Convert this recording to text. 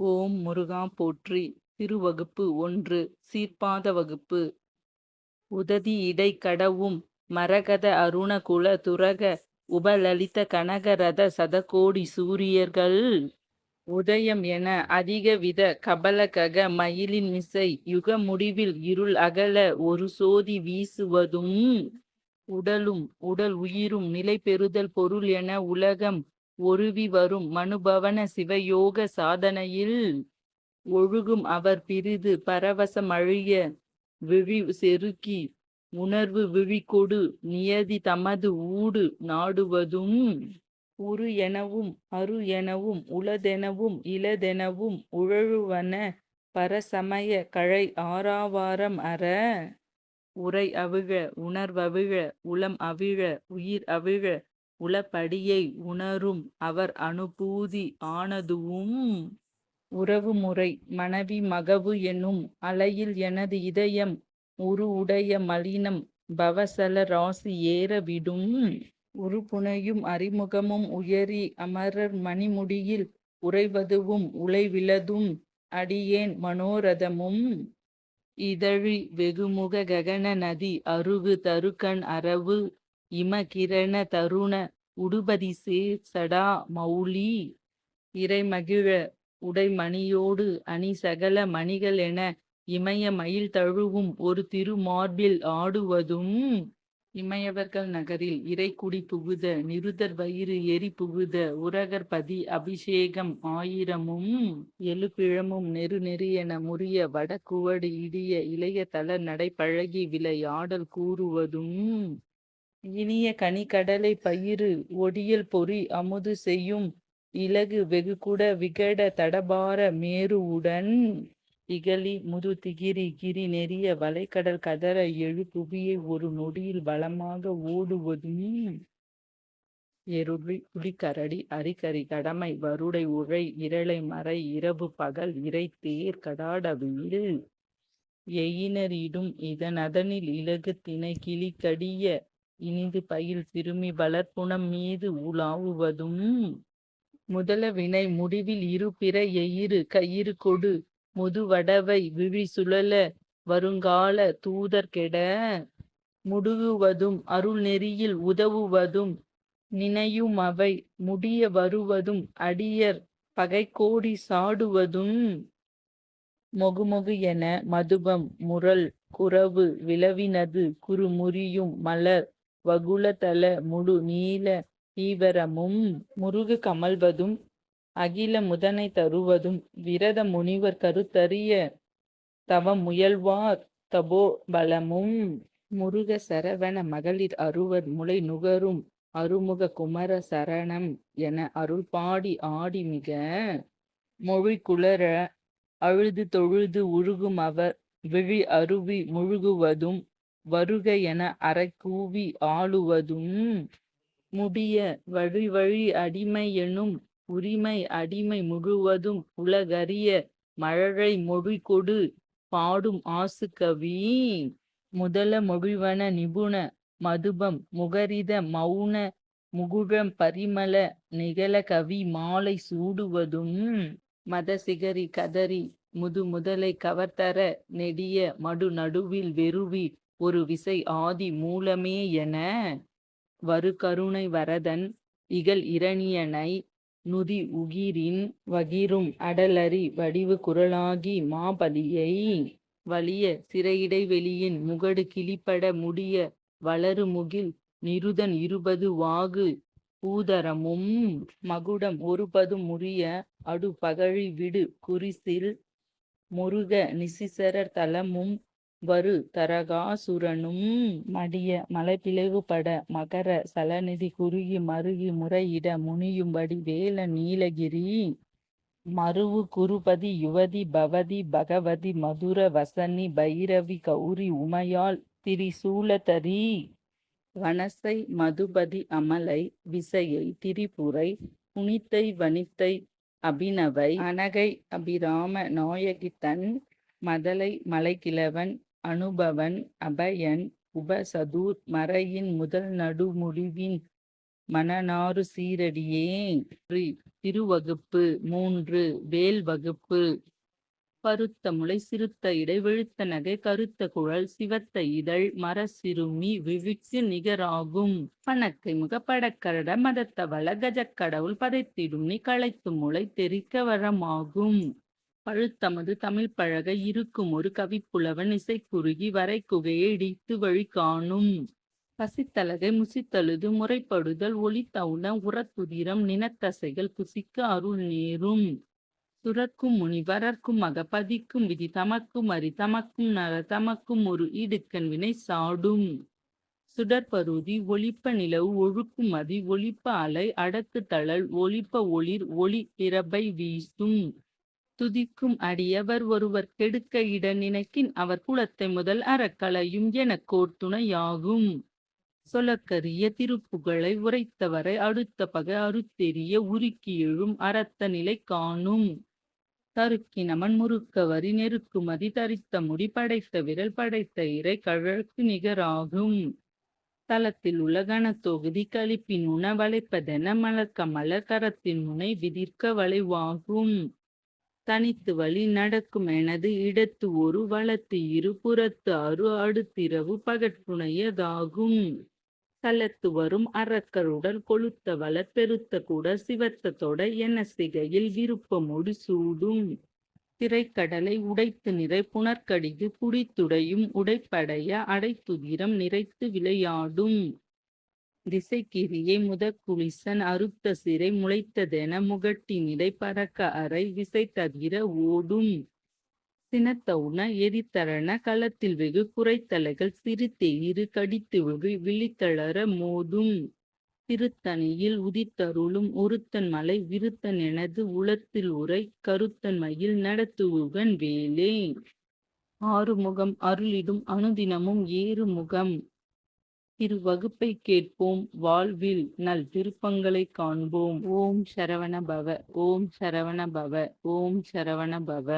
ஓம் முருகா போற்றி திருவகுப்பு ஒன்று சீர்பாத வகுப்பு. உததி இடை கடவும் மரகத அருணகுல துரக உபலலித கனகரத சதகோடி சூரியர்கள். உதயம் என அதிக வித கபலகக மயிலின் மிசை யுக முடிவில் இருள் அகல ஒரு சோதி வீசுவதும். உடலும் உடல் உயிரும் நிலை பெறுதல் பொருள் என உலகம் ஒருவி வரும் மனுபவன சிவயோக சாதனையில். ஒழுகும் அவர் பிரிது பரவசமழிய விழி செருக்கி. உணர்வு விழிகொடு நியதி தமது ஊடு நாடுவதும். உரு எனவும் அரு எனவும் உளதெனவும் இளதெனவும் உழழுவன பரசமய கழை ஆறாவாரம் அற. உரை அவிழ உணர்வவிழ உளம் அவிழ உயிர் அவிழ உளப்படியை உணரும் அவர் அனுபூதி ஆனதுவும் உறவு முறை மனைவி மகவு எனும் அலையில் எனது இதயம் உரு உடைய மலினம் பவசல ராசி ஏறவிடும் விடும். அறிமுகமும் உயரி அமரர் மணிமுடியில் உறைவதுவும் உழைவிலதும் அடியேன் மனோரதமும். இதழி வெகுமுக ககன நதி அருகு தருக்கண் அரவு இமகிரண தருண உடுபதி சே சடா மௌலி. இறைமகிழ உடைமணியோடு அணி சகல மணிகள் என இமய மயில் தழுவும் ஒரு திருமார்பில் ஆடுவதும் இமயவர்கள் நகரில் இறைக்குடி புகுத நிருதர் வயிறு எரி புகுத உரகர் பதி அபிஷேகம் ஆயிரமும் எழுப்பிழமும் நெரு நெறியென முறிய வடக்குவடு இடிய இளைய தள நடை பழகி விளையாடல் கூறுவதும் இனிய கனிக்கடலை பயிறு ஒடியல் பொறி அமுது செய்யும் இலகு வெகுகுட விகட தடபார மேருவுடன் இகலி முது திகிரி கிரி நெறிய வளைக்கடல் கதற எழு புவியை ஒரு நொடியில் வளமாக ஓடுவதும் எருளி புலிக்கரடி அரிக்கரி கடமை வருடை உழை இரளை மறை இரவு பகல் இறை தேர் கடாட வீடு. எயினரிடும் இதனதனில் இலகு திணை கிளி கடிய இனிது பயில் சிறுமி வளர்ப்புணம் மீது உலாவுவதும். முதல வினை முடிவில் இரு பிற எயிறு கயிறு கொடு. முதுவடவை விழி சுழல வருங்கால தூதர் கெட. முடுகுவதும் அருள் நெறியில் உதவுவதும். நினையும் அவை முடிய வருவதும். அடியர் பகைக்கோடி சாடுவதும். மொகுமொகு என மதுபம் முரல் குறவு விளவினது. குறுமுறியும் மலர் வகுளதல முழு நீல தீவரமும் முருகு கமல்வதும் அகில முதனை தருவதும் விரத முனிவர் கருத்தறிய தவம் முயல்வார் தபோ பலமும் முருக சரவண மகளிர் அறுவர் முளை நுகரும் அருமுக குமர சரணம் என அருள் பாடி ஆடி மிக மொழி குளர அழுது தொழுது உருகும் அவர் விழி அருவி முழுகுவதும் வருக என அரைக்கூவி ஆளுவதும் முடிய வழி வழி அடிமை எனும் உரிமை அடிமை முழுவதும் உலகறிய மழழை மொழி கொடு பாடும் ஆசு கவி. முதல மொழிவன நிபுண மதுபம் முகரித மௌன முகுழம் பரிமள நிகழ கவி மாலை சூடுவதும். மதசிகரி கதறி முது முதலை கவர்த்தர நெடிய மடு நடுவில் வெறுவி ஒரு விசை ஆதி மூலமே என வரு கருணை வரதன் இகல் இரணியனை நுதி உகிரின் வகிரும் அடலரி வடிவு குரலாகி மாபலியை வலிய சிறையிடைவெளியின் முகடு கிளிப்பட முடிய வளரு முகில் நிருதன் இருபது வாகு பூதரமும் மகுடம் ஒருபதும் முறிய அடுபகழி விடு குறிசில் முருக நிசிசரர் தலமும் வரு தரகாசுரனும் மடிய மலைப்பிளவுபட மகர சலநிதி குறுகி மருகி முறையிட முனியும்படி வேல நீலகிரி. மருவு குருபதி யுவதி பவதி பகவதி மதுர வசனி பைரவி கௌரி உமையாள் திரிசூலதரி. வனசை மதுபதி அமலை விசையை திரிபுரை புனித்தை வனித்தை அபினவை. அனகை அபிராம நாயகித்தன் மதலை மலைக்கிழவன் அனுபவன் அபயன் உபசதூர் மறையின் முதல் நடுமுடிவின் மனநாறு சீரடியே. திருவகுப்பு மூன்று வேல் வகுப்பு பருத்த முளை சிறுத்த இடை வெளுத்த நகை கருத்த குழல் சிவத்த இதழ் மர சிறுமி விவிக்கு நிகராகும். பணக்கை முகப்படக்கரட மதத்தவள கஜக்கடவுள் பதைத்திடும் நீ களைத்து முளை தெரிக்க வரமாகும். பழுத்தமது தமிழ் பழக இருக்கும் ஒரு கவிப்புலவன் இசை குறுகி வரை குகையை இடித்து வழி காணும். பசித்தலகை முசித்தழுது முறைப்படுதல் ஒளி தவுன உரத்துதிரம் நினத்தசைகள் குசிக்க அருள் நேரும். சுரக்கும் மக பதிக்கும் விதி தமக்கும் அரி தமக்கும் நர தமக்கும் ஒரு இடுக்கன் வினை சாடும். சுடற்பருதி ஒளிப்ப நிலவு ஒழுக்கும் அதி ஒளிப்ப அலை அடக்கு தழல் ஒளிப்ப ஒளிர் ஒளி பிறபை வீசும். துதிக்கும் அடியவர் ஒருவர் கெடுக்க இட நினைக்கின் அவர் குலத்தை முதல் அறக்கலையும் எனக் கோர்த்துணையாகும். சொலக்கரிய திருப்புகளை உரைத்தவரை அடுத்த பகை அறுத்தெறிய உருக்கி எழும் அறத்த நிலை காணும். தருக்கினமன் முறுக்கவரி நெருக்குமதி தரித்த முடி படைத்த விரல் படைத்த இறை கழற்கு நிகராகும். தலத்தில் உள்ள கனத்தொகுதி கழிப்பின் உணவளைப்பதென மலர்க்க மலர் கரத்தின் முனை விதிர்க்க வளைவாகும். தனித்து வழி நடக்கும் எனது இடத்து ஒரு வளத்து இரு புறத்து அரு அடுத்திரவு பகற்புனையதாகும். கலத்து வரும் அறக்கருடன் கொளுத்த வள பெருத்த கூட சிவத்த தொட என சிகையில் விருப்பமொடு சூடும். திரைக்கடலை உடைத்து நிறை புனர்கடிது குடித்துடையும் உடைப்படைய அடைத்துதிரம் நிறைத்து விளையாடும். திசைக்கிரியை முதக்குளிசன் அறுத்த சிறை முளைத்ததென முகட்டினிடை பறக்க அறை விசை தவிர ஓடும். சினத்தவுன எரித்தரண களத்தில் வெகு குறைத்தலைகள் சிறு இரு கடித்து வெகு விழித்தளர மோதும். திருத்தணியில் உதித்தருளும் ஒருத்தன் மலை விருத்தன் எனது உளத்தில் உரை கருத்தன் மயில் நடத்துவுகன் வேலே. ஆறுமுகம் அருளிடும் அனுதினமும் ஏறு முகம் இரு கேட்போம். வாழ்வில் நல் திருப்பங்களை காண்போம். ஓம் சரவண பவ. ஓம் சரவண பவ. ஓம் சரவண பவ.